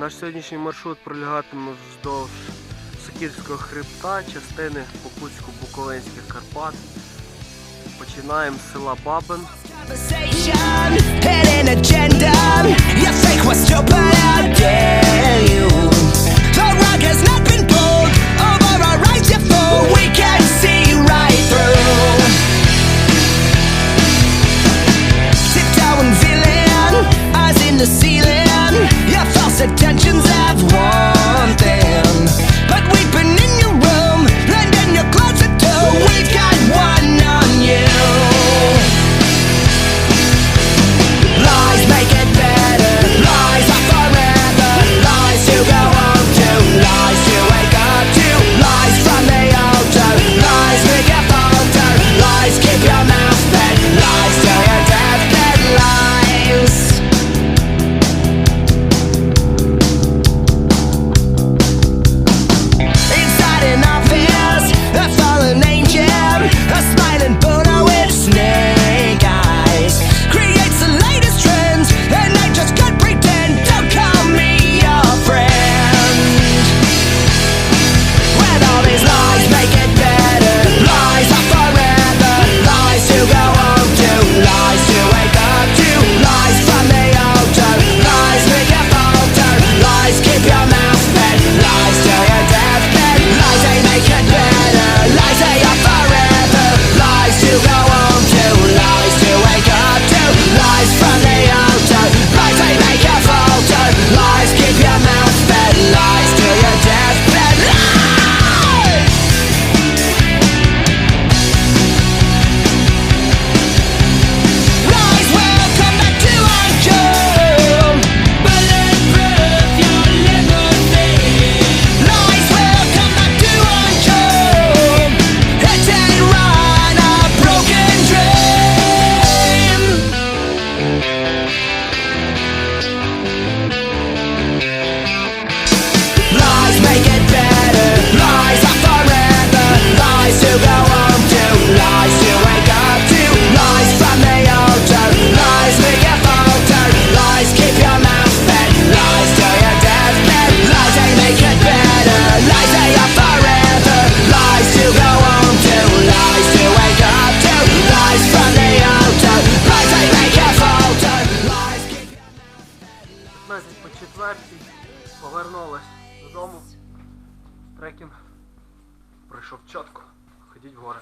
Наш сьогоднішній маршрут пролягатиме вздовж Сокільського хребта, частини Покутсько-Буковинських Карпат. Починаємо з села Бабин. приблизно по четвертій повернулась додому. Трекінг пройшов чітко. Ходіть в гори.